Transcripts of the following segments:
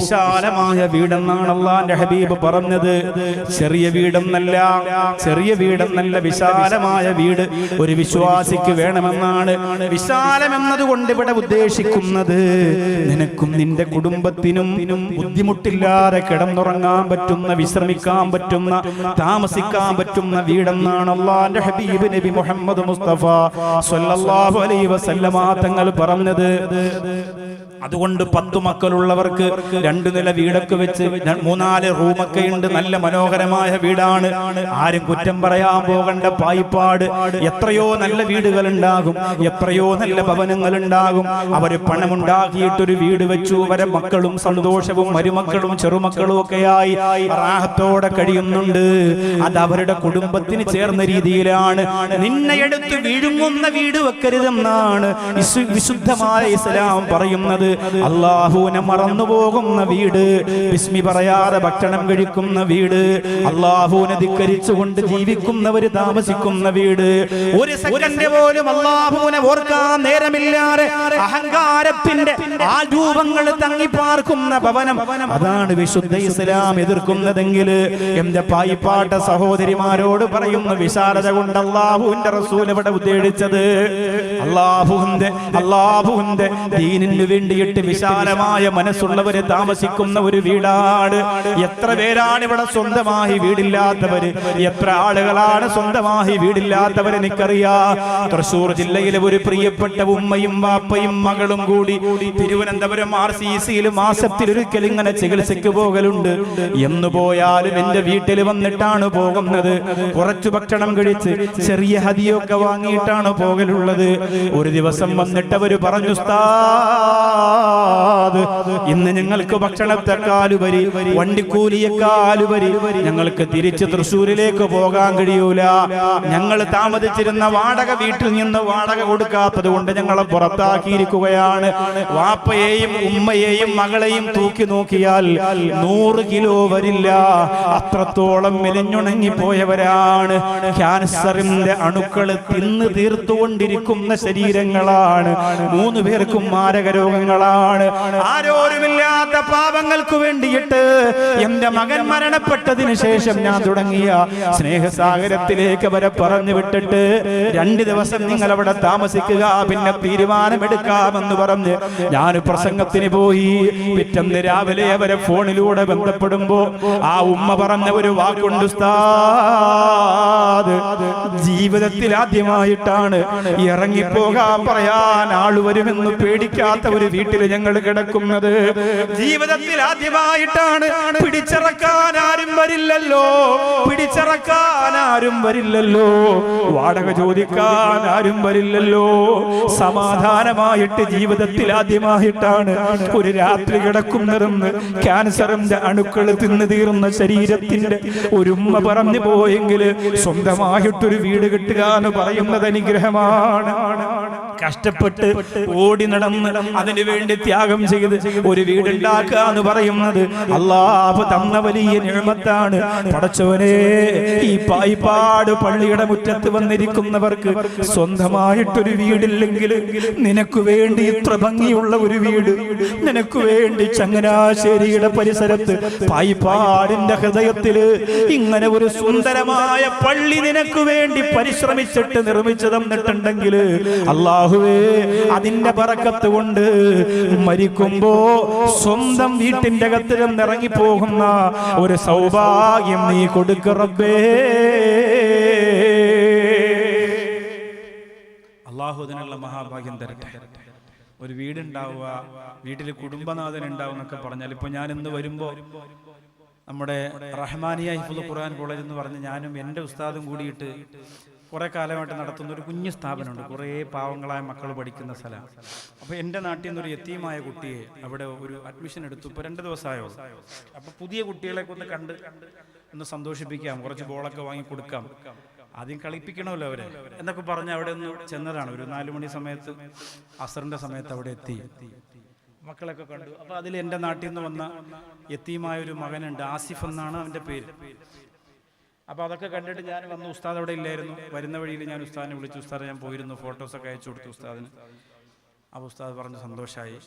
വിശാലമായ വീടെന്നാണ് അള്ളാന്റെ ഹബീബ് പറഞ്ഞത്. ചെറിയ വീടെന്നല്ല ചെറിയ വീടെന്നല്ല വിശാലമായ വീട് ഒരു വിശ്വാസിക്ക് വേണമെന്നാണ് വിശാലമെന്നതുകൊണ്ട് ഇവിടെ ഉദ്ദേശിക്കുന്നത്. നിനക്കും നിന്റെ കുടുംബത്തിനും ബുദ്ധിമുട്ടില്ലാതെ കിടന്നുറങ്ങാൻ പറ്റുന്ന വിശ്രമിക്കാൻ പറ്റുന്ന താമസിക്കാൻ പറ്റുന്ന വീടെന്നാണ് അള്ളാന്റെ ഹബീബ് നബി മുഹമ്മദ് മുസ്തഫ സ്വല്ലല്ലാഹു അലൈഹി വസല്ലമ തങ്ങൾ പറഞ്ഞത്. അതുകൊണ്ട് പത്തു മക്കളുള്ളവർക്ക് രണ്ടു നില വീടൊക്കെ വെച്ച് മൂന്നാൽ റൂമൊക്കെ ഉണ്ട്. നല്ല മനോഹരമായ വീടാണ്. ആരും കുറ്റം പറയാൻ പോകണ്ട പായിപ്പാട്. എത്രയോ നല്ല വീടുകൾ ഉണ്ടാകും എത്രയോ നല്ല ഭവനങ്ങൾ ഉണ്ടാകും അവർ പണമുണ്ടാക്കിയിട്ടൊരു വീട് വെച്ചു. വരെ മക്കളും സന്തോഷവും മരുമക്കളും ചെറുമക്കളും ഒക്കെയായി. റാഹത്തോടെ കഴിയുന്നുണ്ട്. അത് അവരുടെ കുടുംബത്തിന് ചേർന്ന രീതിയിലാണ്. നിന്നെ എടുത്ത് വിഴുങ്ങുന്ന വീട് വെക്കരുതെന്നാണ് വിശുദ്ധമായ ഇസ്ലാം പറയുന്നത്. അള്ളാഹുവിനെ മറന്നു പോകുന്ന വീട്. ബിസ്മി പറയാതെ ഭക്ഷണം കഴിക്കുന്ന വീട്. അള്ളാഹുവിനെ ധിക്കരിച്ചുകൊണ്ട് ജീവിക്കുന്നവര് താമസിക്കുന്ന വീട്. ഒരു സെക്കൻഡ് പോലും അള്ളാഹുവിനെ ഓർക്കാൻ നേരമില്ലാതെ അഹങ്കാരത്തിന്റെ ആ രൂപങ്ങൾ തങ്ങിപ്പാർക്കുന്ന ഭവനം. അതാണ് വിശുദ്ധ ഇസ്ലാം എതിർക്കുന്നതെങ്കിൽ എന്റെ പായിപ്പാട്ട സഹോദരിമാരോട് പറയുന്ന വിശാലത കൊണ്ട് അള്ളാഹുവിന്റെ റസൂൽ ഇവിടെ ഉദ്ദേശിച്ചത് അള്ളാഹുവിന്റെ അള്ളാഹുവിന്റെ ദീനിന് വേണ്ടിയിട്ട് വിശാലമായ മനസ്സുള്ളവര് താമസിക്കുന്ന ഒരു വീടാണ്. എത്ര പേരാണ് ഇവിടെ സ്വന്തമായി വീടില്ലാത്തവര്? എത്ര ആളുകളാണ് സ്വന്തമായി വീടില്ലാത്തവര് എനിക്കറിയാ. തൃശൂർ ജില്ലയിലെ ഒരു പ്രിയപ്പെട്ട ഉമ്മയും വാപ്പയും മകളും കൂടി തിരുവനന്തപുരം ആർ സി സിയിൽ മാസത്തിലൊരിക്കൽ ഇങ്ങനെ ചികിത്സയ്ക്ക് പോകലുണ്ട്. എന്നു പോയാലും എന്റെ വീട്ടിൽ വന്നിട്ടാണ് പോകുന്നത്. കുറച്ചു ഭക്ഷണം കഴിച്ച് ചെറിയ ഹതിയൊക്കെ വാങ്ങിയിട്ടാണ് പോകലുള്ളത്. ഒരു ദിവസം വന്നിട്ട് അവർ പറഞ്ഞു ഉസ്താദ് ഇന്ന് ഞങ്ങൾക്ക് ഭക്ഷണത്തെക്കാലുപരി വണ്ടിക്കൂലിയെക്കാലുപരി ഞങ്ങൾക്ക് തിരിച്ച് തൃശ്ശൂരിലേക്ക് പോകാൻ കഴിയൂല. ഞങ്ങൾ താമസിച്ചിരുന്ന വാടക വീട്ടിൽ നിന്ന് വാടക കൊടുക്കാത്തത് കൊണ്ട് ഞങ്ങളെ പുറത്താക്കിയിരിക്കുകയാണ്. വാപ്പയെയും ഉമ്മയെയും മകളെയും തൂക്കി നോക്കിയാൽ നൂറ് കിലോ വരില്ല. അത്രത്തോളം മെലിഞ്ഞുണങ്ങി പോയവരാണ്. ക്യാൻസറിന്റെ അണുക്കൾ തിന്ന് തീർത്തുകൊണ്ടിരിക്കുന്ന ശരീരങ്ങളാണ്. മൂന്ന് പേർക്കും മാരക രോഗങ്ങളാണ് ആരോരുമില്ലാത്ത പാപങ്ങൾക്ക് വേണ്ടിയിട്ട് എന്റെ മകൻ മരണപ്പെട്ടതിന് ശേഷം ഞാൻ തുടങ്ങിയ സ്നേഹസാഗരത്തിലേക്ക് വരെ പറഞ്ഞു വിട്ടിട്ട് രണ്ട് ദിവസം നിങ്ങൾ അവിടെ താമസിക്കുക പിന്നെ തീരുമാനമെടുക്കാമെന്ന് പറഞ്ഞ് ഞാൻ പ്രസംഗത്തിന് പോയി. പിറ്റന്ന് രാവിലെ അവരെ ഫോണിലൂടെ ബന്ധപ്പെടുമ്പോ ആ ഉമ്മ പറഞ്ഞ ഒരു വാക്കുണ്ട് ജീവിതത്തിൽ ആദ്യമായിട്ടാണ് ഇറങ്ങിപ്പോകാൻ പറയാൻ ആൾ വരുമെന്ന് പേടിക്കാത്ത ഒരു വീട്ടിൽ ഞങ്ങൾ കിടക്കുന്നത് ജീവിതത്തിൽ ആദ്യമായിട്ടാണ്. പിടിച്ചിറക്കാൻ ആരും വരില്ലല്ലോ. പിടിച്ചിറക്കാൻ ആരും വരില്ലല്ലോ. വാടക ചോദിക്കാൻ ആരും വരില്ലല്ലോ. സമാധാനമായിട്ട് ജീവിതത്തിൽ ആദ്യമായിട്ടാണ് ഒരു രാത്രി കിടക്കുന്നതെന്ന് ക്യാൻസറിന്റെ അണുക്കൾ തിന്നു തീർന്ന ശരീരത്തിന്റെ ഒരു ഉമ്മ പറഞ്ഞു പോയെങ്കിൽ സ്വന്തമായിട്ടൊരു വീട് കിട്ടുക എന്ന് പറയുന്നത് അനുഗ്രഹമാണ്. കഷ്ടപ്പെട്ട് ഓടി നടന്ന് അതിനു വേണ്ടി ത്യാഗം ചെയ്ത് ഒരു വീടുണ്ടാക്കുക എന്ന് പറയുന്നത് അള്ളാഹ് തന്ന വലിയ നിഴമത്താണ് പടച്ചവനെ ഈ പായിപ്പാട് പള്ളിയുടെ മുറ്റത്ത് വന്നിരിക്കുന്നവർക്ക് സ്വന്തമായിട്ടൊരു വീടില്ലെങ്കിൽ നിനക്ക് വേണ്ടി ഇത്ര ഭംഗിയുള്ള ഒരു വീട് നിനക്ക് വേണ്ടി ചങ്ങനാശ്ശേരിയുടെ പരിസരത്ത് പായിപ്പാടിന്റെ ഹൃദയത്തിൽ ഇങ്ങനെ ഒരു സുന്ദരമായ പള്ളി നിനക്ക് വേണ്ടി പരിശ്രമിച്ചിട്ട് നിർമ്മിച്ചു തന്നിട്ടുണ്ടെങ്കിൽ അള്ളാഹുവേ അതിന്റെ പറക്കത്ത് കൊണ്ട് മരിക്കുമ്പോ സ്വന്തം വീട്ടിന്റെ അകത്ത് ഇറങ്ങി പോകുന്ന ഒരു സൗഭാഗ്യം നീ കൊടുക്കറബേ അള്ളാഹു അതിനുള്ള മഹാഭാഗ്യം തരട്ടെ. ഒരു വീടുണ്ടാവുക വീട്ടിൽ കുടുംബനാഥൻ ഉണ്ടാവും എന്നൊക്കെ പറഞ്ഞാൽ ഇപ്പൊ ഞാൻ ഇന്ന് വരുമ്പോ നമ്മുടെ റഹ്മാനിയ ഹിഫുൽ ഖുർആൻ കോളേജ് എന്ന് പറഞ്ഞ് ഞാനും എന്റെ ഉസ്താദും കൂടിയിട്ട് കുറെ കാലമായിട്ട് നടത്തുന്ന ഒരു കുഞ്ഞു സ്ഥാപനമുണ്ട്. കുറെ പാവങ്ങളായ മക്കൾ പഠിക്കുന്ന സ്ഥലം. അപ്പോൾ എന്റെ നാട്ടിൽ നിന്നൊരു എത്തിയുമായ കുട്ടിയെ അവിടെ ഒരു അഡ്മിഷൻ എടുത്തു. ഇപ്പോൾ രണ്ട് ദിവസമായോ? അപ്പോൾ പുതിയ കുട്ടികളെ ഒന്ന് കണ്ട് ഒന്ന് സന്തോഷിപ്പിക്കാം. കുറച്ച് ബോളൊക്കെ വാങ്ങി കൊടുക്കാം. ആദ്യം കളിപ്പിക്കണമല്ലോ അവരെ. എന്നൊക്കെ പറഞ്ഞ് അവിടെ ഒന്ന് ചെന്നതാണ്. ഒരു നാലു മണി സമയത്ത് അസറിന്റെ സമയത്ത് അവിടെ എത്തി. മക്കളൊക്കെ കണ്ടു. അപ്പൊ അതിൽ എന്റെ നാട്ടിൽ നിന്ന് വന്ന എത്തിയുമായ ഒരു മകനുണ്ട്. ആസിഫ് എന്നാണ് അവന്റെ പേര്. അപ്പൊ അതൊക്കെ കണ്ടിട്ട് ഞാൻ വന്ന് ഉസ്താദ് അവിടെ ഇല്ലായിരുന്നു. വരുന്ന വഴിയിൽ ഞാൻ ഉസ്താദിനെ വിളിച്ചു ഉസ്താദ് ഞാൻ പോയിരുന്നു. ഫോട്ടോസൊക്കെ അയച്ചു കൊടുത്തു ഉസ്താദിന്. അപ്പോൾ ഉസ്താദ് പറഞ്ഞ് സന്തോഷമായി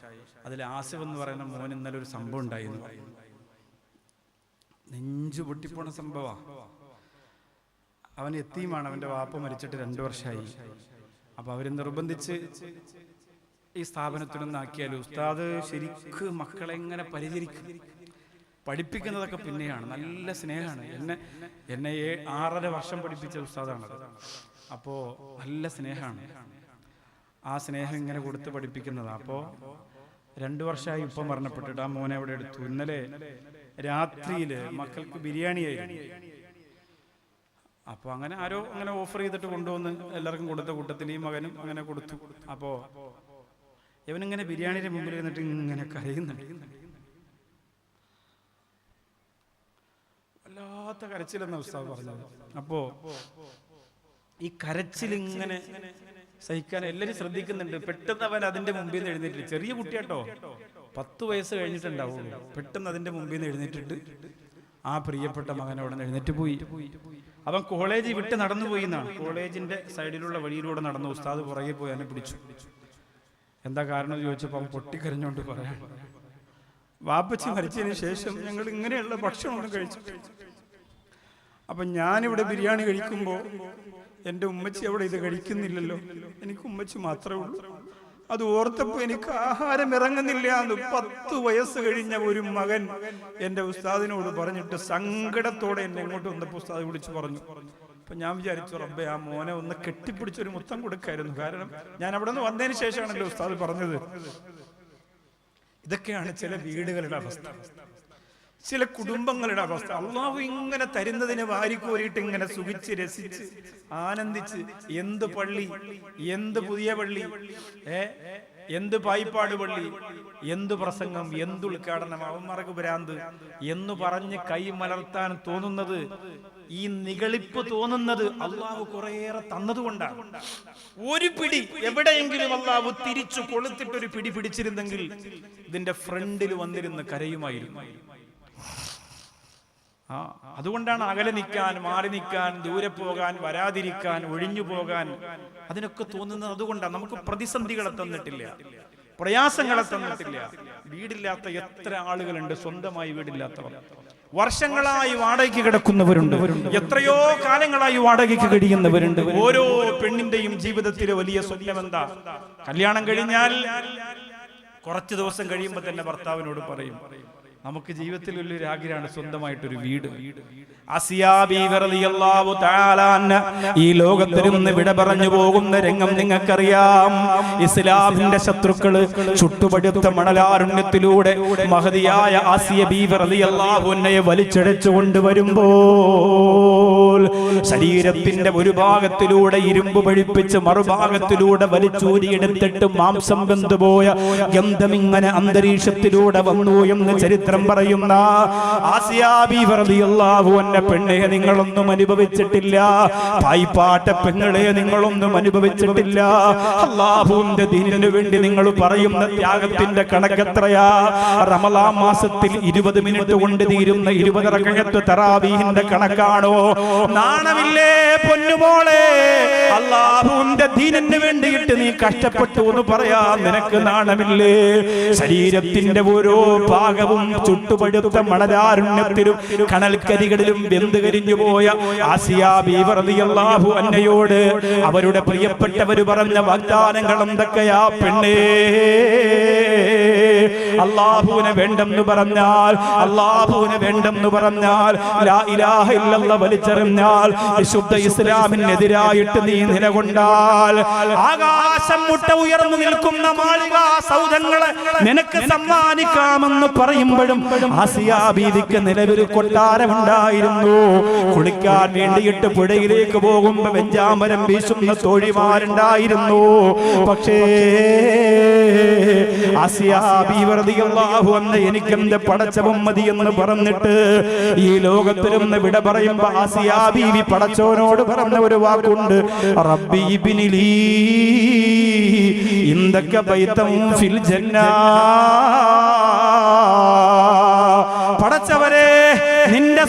അതിൽ ആസിഫ് എന്ന് പറയുന്ന മോൻ ഇന്നലെ ഒരു സംഭവം ഉണ്ടായിരുന്നു. നെഞ്ചു പൊട്ടിപ്പോണ സംഭവം. അവൻ എത്തിയുമാണ് അവന്റെ വാപ്പ മരിച്ചിട്ട് രണ്ടു വർഷമായി അപ്പോൾ അവർ നിർബന്ധിച്ച് ഈ സ്ഥാപനത്തിൽ നിന്നാക്കിയാലും ഉസ്താദ് ശരിക്കും മക്കളെങ്ങനെ പരിചരിക്കും? പഠിപ്പിക്കുന്നതൊക്കെ പിന്നെയാണ്. നല്ല സ്നേഹമാണ്. എന്നെ എന്നെ ഏ- ആറര വർഷം പഠിപ്പിച്ച ഉസ്താദാണത്. അപ്പോ നല്ല സ്നേഹമാണ്. ആ സ്നേഹം ഇങ്ങനെ കൊടുത്ത് പഠിപ്പിക്കുന്നതാണ് അപ്പോ രണ്ടു വർഷമായി ഇപ്പം മരണപ്പെട്ടിട്ട് ആ മോനെ അവിടെ എടുത്തു. ഇന്നലെ രാത്രിയിൽ മക്കൾക്ക് ബിരിയാണി ആയിരുന്നു അപ്പോൾ അങ്ങനെ ആരോ അങ്ങനെ ഓഫർ ചെയ്തിട്ട് കൊണ്ടുവന്ന് എല്ലാവർക്കും കൊടുത്ത കൂട്ടത്തിൽ ഈ മകനും അങ്ങനെ കൊടുത്തു. അപ്പോ ഇവനിങ്ങനെ ബിരിയാണിയുടെ മുമ്പിൽ ഇരുന്നിട്ട് ഇങ്ങനെ കരയുന്നുണ്ട്. വല്ലാത്ത കരച്ചിലെന്ന ഉസ്താവ് പറഞ്ഞത്. അപ്പോ ഈ കരച്ചിൽ ഇങ്ങനെ സഹിക്കാൻ എല്ലാരും ശ്രദ്ധിക്കുന്നുണ്ട്. പെട്ടെന്ന് അവൻ അതിന്റെ മുമ്പിൽ നിന്ന് എഴുന്നേറ്റില്ല ചെറിയ കുട്ടിയാട്ടോ. പത്ത് വയസ്സ് കഴിഞ്ഞിട്ടുണ്ടാവുള്ളൂ. പെട്ടെന്ന് അതിന്റെ മുമ്പിൽ നിന്ന് എഴുന്നേറ്റിട്ട് ആ പ്രിയപ്പെട്ട നിന്ന് എഴുന്നേറ്റ് പോയി. അവൻ കോളേജ് വിട്ട് നടന്നു പോയി എന്നാണ്. കോളേജിന്റെ സൈഡിലുള്ള വഴിയിലൂടെ നടന്നു ഉസ്താദ് പുറകെ പോയി അവനെ പിടിച്ചു. എന്താ കാരണം ചോദിച്ചപ്പോൾ അവൻ പൊട്ടിക്കരഞ്ഞോണ്ട് പറയാൻ. വാപ്പച്ചി മരിച്ചതിന് ശേഷം ഞങ്ങൾ ഇങ്ങനെയുള്ള ഭക്ഷണമൊന്നും കഴിച്ചു അപ്പൊ ഞാനിവിടെ ബിരിയാണി കഴിക്കുമ്പോൾ എന്റെ ഉമ്മച്ചി അവിടെ ഇത് കഴിക്കുന്നില്ലല്ലോ. എനിക്ക് ഉമ്മച്ചി മാത്രമേ ഉള്ളൂ. അത് ഓർത്തപ്പോ എനിക്ക് ആഹാരം ഇറങ്ങുന്നില്ല എന്ന് പത്ത് വയസ്സ് കഴിഞ്ഞ ഒരു മകൻ എന്റെ ഉസ്താദിനോട് പറഞ്ഞിട്ട് സങ്കടത്തോടെ എന്നെ ഇങ്ങോട്ട് വന്നപ്പോൾ ഉസ്താദ് വിളിച്ചു പറഞ്ഞു. അപ്പൊ ഞാൻ വിചാരിച്ചു റബ്ബെ ആ മോനെ ഒന്ന് കെട്ടിപ്പിടിച്ചൊരു മുത്തം കൊടുക്കായിരുന്നു. കാരണം ഞാൻ അവിടെ നിന്ന് വന്നതിന് ശേഷമാണ് എന്റെ ഉസ്താദ് പറഞ്ഞത്. ഇതൊക്കെയാണ് ചില വീടുകളുടെ അവസ്ഥ. ചില കുടുംബങ്ങളുടെ അവസ്ഥ. അള്ളാഹു ഇങ്ങനെ തരുന്നതിന് വാരിക്കോരിയിട്ട് ഇങ്ങനെ സുഖിച്ച് രസിച്ച് ആനന്ദിച്ച് എന്ത് പള്ളി എന്ത് പുതിയ പള്ളി ഏ? എന്ത് പായിപ്പാട് പള്ളി? എന്ത് പ്രസംഗം? എന്ത് ഉദ്ഘാടനം? അവന്മാർക്ക് ഭ്രാന്ത്. എന്ന് പറഞ്ഞ് കൈ മലർത്താൻ തോന്നുന്നത് ഈ നികളിപ്പ് തോന്നുന്നത് അള്ളാഹു കുറേയേറെ തന്നതുകൊണ്ടാണ്. ഒരു പിടി എവിടെയെങ്കിലും അള്ളാഹു തിരിച്ചു കൊളുത്തിട്ടൊരു പിടി പിടിച്ചിരുന്നെങ്കിൽ ഇതിന്റെ ഫ്രണ്ടിൽ വന്നിരുന്ന് കരയുമായിരുന്നു. അതുകൊണ്ടാണ് അകലെ നിൽക്കാൻ മാറി നിൽക്കാൻ ദൂരെ പോകാൻ വരാതിരിക്കാൻ ഒഴിഞ്ഞു പോകാൻ. അതിനൊക്കെ തോന്നുന്നത് അതുകൊണ്ടാണ് നമുക്ക് പ്രതിസന്ധികളെ തന്നിട്ടില്ല. പ്രയാസങ്ങളെ തന്നിട്ടില്ല. വീടില്ലാത്ത എത്ര ആളുകളുണ്ട്. സ്വന്തമായി വീടില്ലാത്തവർ. വർഷങ്ങളായി വാടകയ്ക്ക് കിടക്കുന്നവരുണ്ട്. എത്രയോ കാലങ്ങളായി വാടകയ്ക്ക് കഴിയുന്നവരുണ്ട്. ഓരോ പെണ്ണിന്റെയും ജീവിതത്തിലെ വലിയ സ്വപ്നം എന്താ? കല്യാണം കഴിഞ്ഞാൽ കുറച്ച് ദിവസം കഴിയുമ്പോൾ തന്നെ ഭർത്താവിനോട് പറയും. നമുക്ക് ജീവിതത്തിൽ വലിയൊരു ആഗ്രഹമാണ് സ്വന്തമായിട്ടൊരു വീട്. ഈ ലോകത്തിൽ നിന്ന് വിട പറഞ്ഞു പോകുന്ന രംഗം നിങ്ങൾക്കറിയാം ഇസ്ലാമിന്റെ ശത്രുക്കൾ ചുട്ടുപടുത്ത മണലാരുണ്യത്തിലൂടെ മഹതിയായ ആസിയ ബീവർ റളിയല്ലാഹു അൻഹയെ വലിച്ചടച്ചു കൊണ്ടുവരുമ്പോൾ ശരീരത്തിന്റെ ഒരു ഭാഗത്തിലൂടെ ഇരുമ്പ് പഴിപ്പിച്ച് മറുഭാഗത്തിലൂടെ വലിച്ചൂരിയെടുത്തിട്ട് മാംസം വെന്തുപോയ ഗന്ധമിങ്ങനെ അന്തരീക്ഷത്തിലൂടെ വന്നു എന്ന് ചരിത്രം പറയുന്ന ആസിയാബിഅള്ളാഹു എന്ന പെണ്ണെ നിങ്ങളൊന്നും അനുഭവിച്ചിട്ടില്ല. പായിപ്പാട്ട പെങ്ങളെ നിങ്ങളൊന്നും അനുഭവിച്ചിട്ടില്ല. അള്ളാഹുവിന്റെ ദീനിനു വേണ്ടി നിങ്ങൾ പറയുന്ന ത്യാഗത്തിന്റെ കണക്കെത്രയാ റമലാ മാസത്തിൽ ഇരുപത് മിനിറ്റ് കൊണ്ട് തീരുന്ന ഇരുപതര കഴത്ത് തറാവീഹിന്റെ കണക്കാണോ? നാണമില്ലേ പൊന്നുമോളെ അള്ളാഹുവിന്റെ ദീനന് വേണ്ടിയിട്ട് നീ കഷ്ടപ്പെട്ടു എന്ന് പറയാ. നിനക്ക് നാണമില്ലേ? ശരീരത്തിന്റെ ഓരോ ഭാഗവും ചുട്ടുപഴുത്ത മണലാരുണ്യത്തിലും കണൽക്കരികളിലും വെന്ത് കരിഞ്ഞു പോയ ആസിയാ ബീവറതിയല്ലാഹു അന്നയോട് അവരുടെ പ്രിയപ്പെട്ടവര് പറഞ്ഞ വാഗ്ദാനങ്ങൾ എന്തൊക്കെയാ പെണ്ണേ? അള്ളാഹുവിനെ വേണ്ടെന്ന് പറഞ്ഞാൽ അള്ളാഹുവിനെ വേണ്ടെന്ന് പറഞ്ഞാൽ വലിച്ചെറിഞ്ഞാൽ വിശുദ്ധ ഇസ്ലാമിനെതിരായിട്ട് നീ നിലകൊണ്ടാൽ ആകാശം മുട്ട ഉയർന്നു നിൽക്കുന്ന മാളിക സൗധങ്ങളെ നിനക്ക് സമ്മാനിക്കാമെന്ന് പറയുമ്പോഴും ആസിയാ ബീവിക്ക് നിലവിൽ കൊട്ടാരമുണ്ടായിരുന്നു. കുളിക്കാൻ വേണ്ടിയിട്ട് പുഴയിലേക്ക് പോകുമ്പോ വെഞ്ചാമരം വീശുന്ന തോഴിമാരുണ്ടായിരുന്നു. പക്ഷേ എനിക്കെന്റെ പടച്ചവൻ മതി എന്ന് പറഞ്ഞിട്ട് ഈ ലോകത്തിലൊന്ന് വിട പറയുമ്പോ ആസിയാ ബീവി പടച്ചവനോട് പറഞ്ഞ ഒരു വാക്കുണ്ട്. റബ്ബി ഇബ്നിലീ ഇന്ദക ബൈതം ഫിൽ ജന്നാ.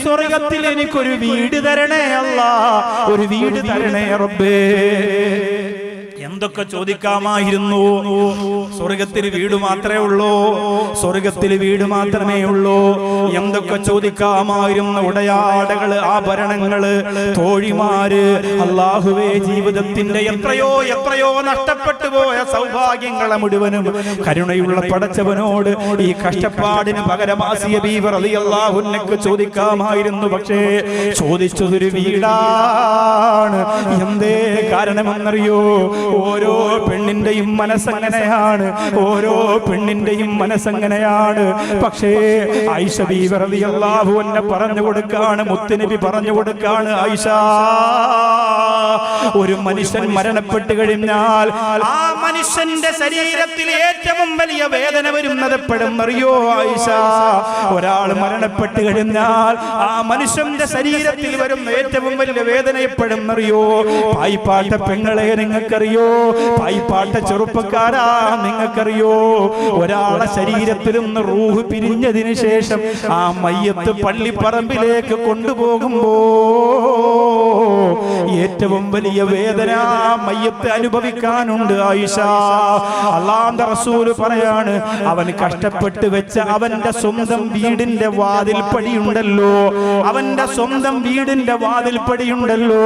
സ്വർഗത്തിൽ എനിക്കൊരു വീട് തരണേ അല്ല. ഒരു വീട് തരണേ റബ്ബേ. എന്തൊക്കെ ചോദിക്കാമായിരുന്നു? സ്വർഗത്തിൽ വീട് മാത്രമേ ഉള്ളൂ. സ്വർഗത്തിൽ വീട് മാത്രമേ ഉള്ളൂ. എന്തൊക്കെ ചോദിക്കാമായിരുന്നു? ഉടയാടകൾ ആഭരണങ്ങൾ തോഴിമാര് അള്ളാഹുവേ ജീവിതത്തിന്റെ എത്രയോ എത്രയോ നഷ്ടപ്പെട്ടു പോയ സൗഭാഗ്യങ്ങളെ മുഴുവനും കരുണയുള്ള പടച്ചവനോട് ഈ കഷ്ടപ്പാടിന് പകരമാസിയ ബീവർ അള്ളാഹുനക്ക് ചോദിക്കാമായിരുന്നു. പക്ഷേ ചോദിച്ചതൊരു വീടാണ്. എന്തേ കാരണമെന്നറിയോ? ഓരോ പെണ്ണിന്റെയും മനസ്സങ്ങനെയാണ്. ഓരോ പെണ്ണിന്റെയും മനസ്സങ്ങനെയാണ്. പക്ഷേ ആയിഷ അള്ളാഹു എന്നെ പറഞ്ഞു കൊടുക്കാണ് മുത്തുനബി പറഞ്ഞു കൊടുക്കാണ് ആയിഷ ഒരു മനുഷ്യൻ മരണപ്പെട്ടു കഴിഞ്ഞാൽ ആ മനുഷ്യന്റെ ശരീരത്തിൽ ഏറ്റവും വലിയ വേദന വരുന്നത് എപ്പോഴെന്നറിയോ ആയിഷ ഒരാൾ മരണപ്പെട്ടു കഴിഞ്ഞാൽ ആ മനുഷ്യന്റെ ശരീരത്തിൽ വരുന്ന ഏറ്റവും വലിയ വേദന അറിയോ? പായിപ്പാട്ട പെങ്ങളെ നിങ്ങൾക്കറിയോ? പായിപ്പാട്ട ചെറുപ്പക്കാരാ നിങ്ങൾക്കറിയോ? ഒരാളെ ശരീരത്തിൽ നിന്ന് റൂഹ് പിരിഞ്ഞതിന് ശേഷം ആ മയ്യത്ത് പള്ളിപ്പറമ്പിലേക്ക് കൊണ്ടുപോകുമ്പോ ഏറ്റവും വലിയ വേദന മയ്യത്ത് അനുഭവിക്കാനുണ്ട് ആയിഷ. അള്ളാന്റെ റസൂൽ പറയാണ് അവൻ കഷ്ടപ്പെട്ട് വെച്ച അവന്റെ സ്വന്തം വീടിന്റെ വാതിൽ പടിയുണ്ടല്ലോ. അവന്റെ സ്വന്തം വീടിന്റെ വാതിൽ പടിയുണ്ടല്ലോ.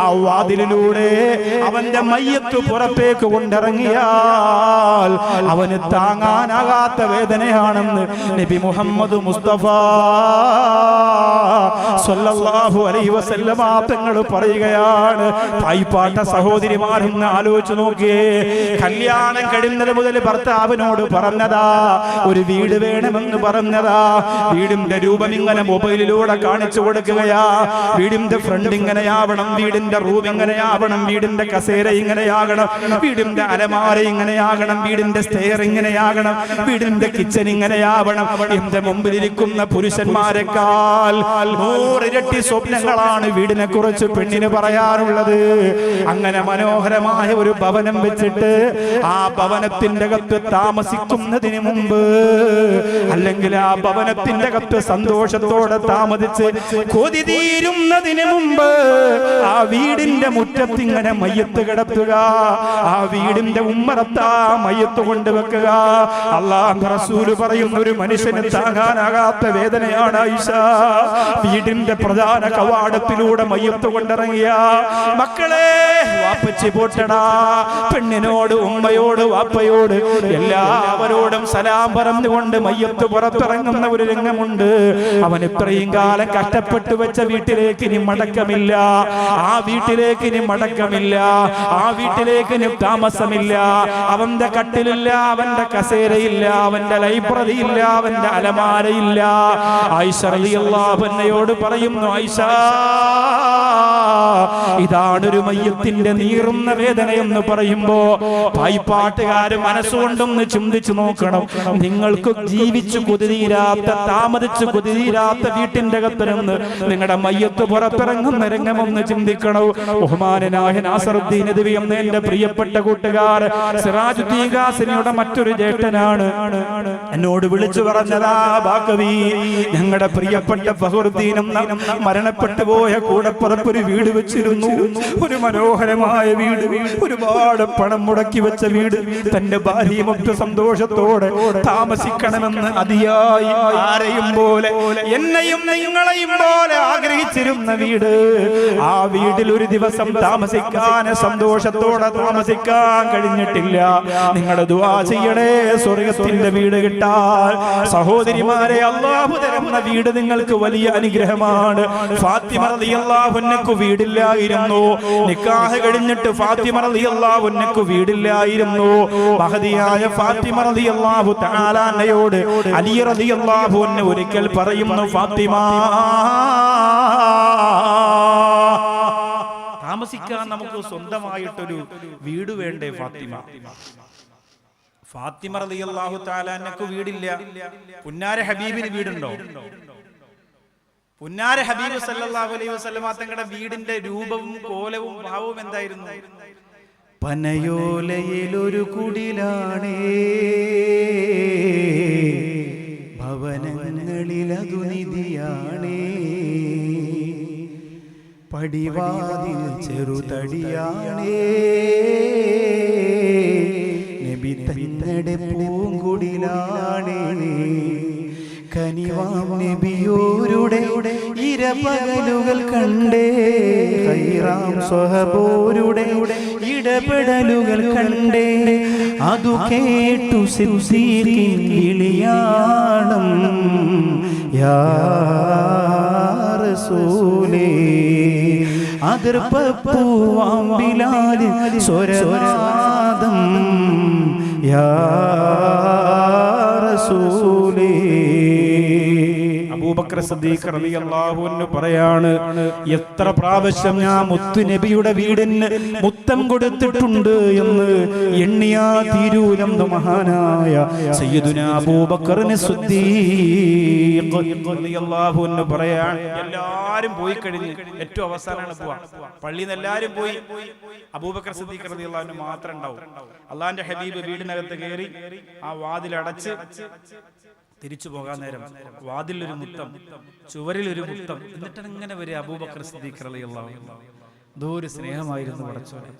ആ വാതിലിലൂടെ അവന്റെ മയ്യത്ത് പുറത്തേക്ക് കൊണ്ടിറങ്ങിയാൽ അവന് താങ്ങാനാകാത്ത വേദനയാണെന്ന് നബി മുഹമ്മദ് മുസ്തഫ സല്ലല്ലാഹു അലൈഹി വസല്ലമ തങ്ങൾ പറയുകയാണ്. പായിപ്പാട്ട സഹോദരിമാരൊന്ന് ആലോചിച്ചു നോക്കിയേ കല്യാണം കഴിഞ്ഞത് മുതൽ ഭർത്താവിനോട് പറഞ്ഞതാ ഒരു വീട് വേണമെന്ന് പറഞ്ഞതാ. വീടിന്റെ രൂപം ഇങ്ങനെ മൊബൈലിലൂടെ കാണിച്ചു കൊടുക്കുകയാ. വീടിന്റെ ഫ്രണ്ട് ഇങ്ങനെയാവണം വീടിന്റെ റൂം ഇങ്ങനെയാവണം വീടിന്റെ കസേര ഇങ്ങനെയാകണം. വീടിന്റെ അലമാര ഇങ്ങനെയാകണം. വീടിന്റെ സ്റ്റെയർ ഇങ്ങനെയാകണം. വീടിന്റെ കിച്ചൺ ഇങ്ങനെയാവണം. എന്റെ മുമ്പിലിരിക്കുന്ന പുരുഷന്മാരെക്കാൾ നൂറിരട്ടി സ്വപ്നങ്ങളാണ് വീടിനെ കുറിച്ച് പെണ്ണിന് പറയാറുള്ളത് അങ്ങനെ മനോഹരമായ ഒരു ഭവനം വെച്ചിട്ട് ആ ഭവനത്തിന്റെ അകത്ത് താമസിക്കുന്നതിന് മുമ്പ് അല്ലെങ്കിൽ ആ ഭവനത്തിന്റെ അകത്ത് സന്തോഷത്തോടെ താമസിച്ച് കൊതി തീരുന്നതിന് മുമ്പ് ആ വീടിന്റെ മുറ്റത്ത് ഇങ്ങനെ മയ്യത്ത് കിടത്തുക ആ വീടിന്റെ ഉമ്മറത്താ മയ്യത്ത് കൊണ്ടുവെക്കുക അള്ളാഹ് റസൂൽ പറയുന്ന ഒരു മനുഷ്യന് താങ്ങാനാകാത്ത വേദനയാണ് ഐഷ വീടിന്റെ പ്രധാന കവാടത്തിലൂടെ മയ്യത്ത് കൊണ്ടിറങ്ങിയ. മക്കളെ വാപ്പച്ചി പോട്ടടാ. പെണ്ണിനോട് ഉമ്മയോട് വാപ്പയോട് എല്ലാവരോടും സലാം പറഞ്ഞുകൊണ്ട് മയ്യത്ത് പുറത്തിറങ്ങുന്ന ഒരു രംഗമുണ്ട്. അവൻ ഇത്രയും കാലം കഷ്ടപ്പെട്ടു വെച്ച വീട്ടിലേക്ക് ഇനി മടക്കമില്ല. ആ വീട്ടിലേക്ക് ഇനി മടക്കമില്ല. ആ വീട്ടിലേക്ക് താമസമില്ല. അവന്റെ കട്ടിലില്ല അവന്റെ കസേരയില്ല അവന്റെ ലൈബ്രറി ഇല്ല അവന്റെ അലമാരയില്ല. അൻഹയോട് പറയുന്നു ആയിഷ ഇതാണ് ഒരു മയ്യത്തിന്റെ നീറുന്ന വേദന എന്ന് പറയുമ്പോ പായ്പാട്ടുകാര് മനസ്സുകൊണ്ടൊന്ന് ചിന്തിച്ചു നോക്കണം. നിങ്ങൾക്ക് ജീവിച്ചു കുതിരീരാത്ത താമസിച്ചു കുതിരീരാത്ത വീട്ടിന്റെ അകത്ത് നിന്ന് നിങ്ങളുടെ മയ്യത്ത് പുറത്തിറങ്ങുന്ന രംഗമൊന്ന് ചിന്തിക്കണോ. ബഹുമാനനായ നാസറുദ്ദീൻ നദവി എന്റെ പ്രിയപ്പെട്ട കൂട്ടുകാർ സിറാജ് തീകാസിനിയുടെ മറ്റൊരു ജ്യേഷ്ഠനാണ് എന്നോട് വിളിച്ചു പറഞ്ഞതാ ബാക്കവി ഞങ്ങളുടെ പ്രിയപ്പെട്ട ഫഹറുദ്ദീൻ എന്ന മരണപ്പെട്ടു പോയ കൂടപ്പുറപ്പ് ഒരു വീട് വെച്ചിരുന്നു. ഒരു മനോഹരമായ വീട് ഒരുപാട് പണം മുടക്കി വെച്ച വീട്. തന്റെ ഭാര്യയും ഒറ്റ സന്തോഷത്തോടെ താമസിക്കണമെന്ന് അതിയായി. ആരെയും പോലെ എന്നെയും നിങ്ങളെയും പോലെ ആഗ്രഹിച്ചിരുന്ന വീട്. ആ വീട്ടിൽ ഒരു ദിവസം താമസിക്കാൻ സന്തോഷത്തോടെ താമസിക്കാൻ കഴിഞ്ഞിട്ടില്ല. നിങ്ങളുടെ ദുവാ ചെയ്യണേ. സ്വർഗത്തിന്റെ വീട് കിട്ടാൻ സഹോദരിമാരെ അള്ളാഹു തരുന്ന വീട് നിങ്ങൾക്ക് വലിയ അനുഗ്രഹമാണ്. ഫാത്തിമ റളിയല്ലാഹുന്നക്ക് വീടില്ലായിരുന്നു. നിക്കാഹ് കഴിഞ്ഞിട്ട് ഫാത്തിമ റളിയല്ലാഹുന്നക്ക് വീടില്ലായിരുന്നു. മഹദിയായ ഫാത്തിമ റളിയല്ലാഹു തആലാനയോട് അലി റളിയല്ലാഹു അൻഹു ഒരിക്കൽ പറയുന്നു ഫാത്തിമ താമസിക്കാൻ നമുക്ക് സ്വന്തമായിട്ടൊരു വീട് വേണ്ടേ ഫാത്തിമ? ഫാത്തിമ? റളിയല്ലാഹു താലാനക്ക് വീടില്ല. പുന്നാര ഹബീബിന് വീടുണ്ടോ? പുന്നാര ഹബീബ് സല്ലല്ലാഹു അലൈഹി വസല്ലമ തങ്ങളുടെ വീടിന്റെ രൂപവും കോലവും ഭാവവും എന്തായിരുന്നു? പനയോലയിലൊരു കുടിലാണേ. ഭവനങ്ങളിലതു നിധിയാണേ. പടിവാതിൽ ചെറുതടിയാണേ. നബി പൂങ്കുടിലാണേ. കനിവാം നബിയോരുടെ ഇരപകലുകൾ കണ്ടേ. ഹൈറാം സ്വഹബോരുടെ ഇടപെടലുകൾ കണ്ടേ. അതു കേട്ടു വിളിയാണം യാ റസൂലേ അതിർപ്പൂവാം ബിലാൽ സ്വരനാദം. യാ റസൂലേ. അബൂബക്കർ റളിയല്ലാഹുവിന് പറയാണ് എത്ര പ്രാവശ്യം ഞാൻ മുത്തു നബിയുടെ വീടിന് മുത്തം കൊടുത്തിട്ടുണ്ട് എന്ന് എണ്ണിയാ തീരൂലെന്ന് മഹാനായ സയ്യിദുന അബൂബക്കറിന് സിദ്ദീഖ് റളിയല്ലാഹുവിന് പറയാൻ എല്ലാരും പോയി കഴിഞ്ഞ് ഏറ്റവും അവസാനമാണ് പോവാ. പള്ളിയിൽ നിന്ന് എല്ലാരും പോയി. അബൂബക്കർ സിദ്ദീഖ് റളിയല്ലാഹുവിന് മാത്രം ഉണ്ടാവും. അള്ളാഹിന്റെ ഹബീബ് വീടിനകത്ത് കയറി ആ വാതിലടച്ച് തിരിച്ചു പോകാൻ നേരം വാതിലൊരു മുത്തം ചുവരിലൊരു മുത്തം എന്നിട്ട് ഇങ്ങനെ വരെ അബൂബക്കർ അൻഹു. സ്നേഹമായിരുന്നു പടച്ചോനെ.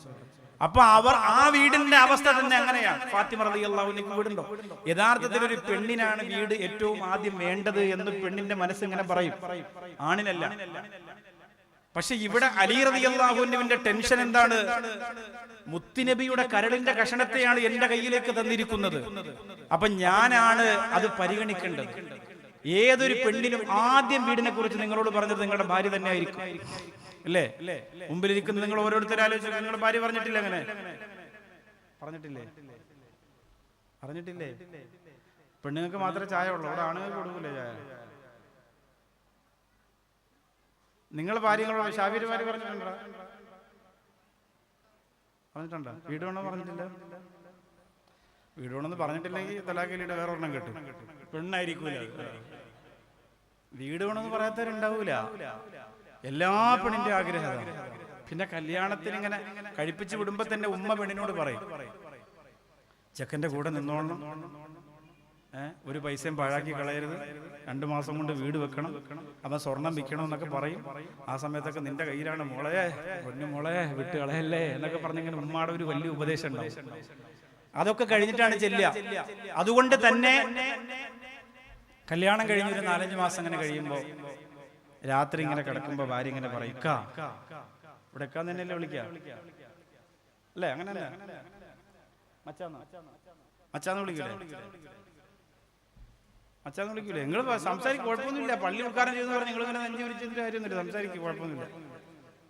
അപ്പൊ അവർ ആ വീടിന്റെ അവസ്ഥ തന്നെ അങ്ങനെയാണ് ഫാത്തിമ റളിയല്ലാഹുവിനക്ക് വീടുണ്ടോ യഥാർത്ഥത്തിൽ ഒരു പെണ്ണിനാണ് വീട് ഏറ്റവും ആദ്യം വേണ്ടത് എന്ന് പെണ്ണിന്റെ മനസ്സ് ഇങ്ങനെ പറയും. ആണിനല്ല. പക്ഷെ ഇവിടെ അലി റളിയല്ലാഹുവിന്റെ ടെൻഷൻ എന്താണ്? മുത്തുനബിയുടെ കരളിന്റെ കഷണത്തെയാണ് എന്റെ കയ്യിലേക്ക് തന്നിരിക്കുന്നത്. അപ്പൊ ഞാനാണ് അത് പരിഗണിക്കേണ്ടത്. ഏതൊരു പെണ്ണിനും ആദ്യം വീടിനെ കുറിച്ച് നിങ്ങളോട് പറഞ്ഞത് നിങ്ങളുടെ ഭാര്യ തന്നെ ആയിരിക്കും അല്ലേ? മുമ്പിലിരിക്കുന്ന നിങ്ങൾ ഓരോരുത്തർ ആലോചിച്ചു നിങ്ങളുടെ ഭാര്യ പറഞ്ഞിട്ടില്ല അങ്ങനെ? പറഞ്ഞിട്ടില്ലേ? പറഞ്ഞിട്ടില്ലേ? പെണ്ണുങ്ങൾക്ക് മാത്രമേ ചായ ഉള്ളൂ അവിടെ ആണുങ്ങൾക്ക് കൊടുക്കൂലേ ചായ? നിങ്ങൾ ഭാര്യങ്ങളോ ഷാബീര് ഭാര്യ പറഞ്ഞിട്ടുണ്ടോ? പറഞ്ഞിട്ടുണ്ടോ? വീട് വേണോ പറഞ്ഞിട്ടില്ല? വീട് വേണമെന്ന് പറഞ്ഞിട്ടില്ലെങ്കിൽ തലാഖലിയുടെ വേറെ ഒരെണ്ണം കിട്ടും. പെണ്ണായിരിക്കൂല. വീട് വേണമെന്ന് പറയാത്തവരുണ്ടാവൂല. എല്ലാ പെണ്ണിന്റെ ആഗ്രഹം പിന്നെ കല്യാണത്തിന് ഇങ്ങനെ കഴിപ്പിച്ച് വിടുമ്പോ തന്നെ ഉമ്മ പെണ്ണിനോട് പറയും. ചെക്കന്റെ കൂടെ നിന്നോളണം ഒരു പൈസയും പാഴാക്കി കളയരുത്. രണ്ടു മാസം കൊണ്ട് വീട് വെക്കണം. അപ്പൊ സ്വർണം വിൽക്കണം എന്നൊക്കെ പറയും. ആ സമയത്തൊക്കെ നിന്റെ കയ്യിലാണ് മോളെ പൊന്നു മോളെ വിട്ട് കളയല്ലേ എന്നൊക്കെ പറഞ്ഞിങ്ങനെ ഉമ്മാടെ ഒരു വലിയ ഉപദേശം ഉണ്ടാവും. അതൊക്കെ കഴിഞ്ഞിട്ടാണ് ചെല്ലുക. അതുകൊണ്ട് തന്നെ കല്യാണം കഴിഞ്ഞൊരു നാലഞ്ച് മാസം ഇങ്ങനെ കഴിയുമ്പോ രാത്രി ഇങ്ങനെ കിടക്കുമ്പോ ഭാര്യ ഇങ്ങനെ പറയും "ഇക്കാ, ഇവിടെ തന്നെയല്ലേ വിളിക്ക? അല്ലേ? അങ്ങനെ മച്ചാന്ന്? മച്ചാന്ന് വിളിക്കൂലേ? മച്ചാന്ന് വിളിക്കൂല? നിങ്ങൾ സംസാരിക്കും കുഴപ്പമൊന്നുമില്ല. പള്ളി ഉദ്ഘാടനം ചെയ്യുന്ന പറഞ്ഞ് നിങ്ങൾ ഇങ്ങനെ നെഞ്ചു വിരിച്ചതിന്റെ കാര്യമൊന്നുമില്ല. സംസാരിക്കും കുഴപ്പമൊന്നുമില്ല.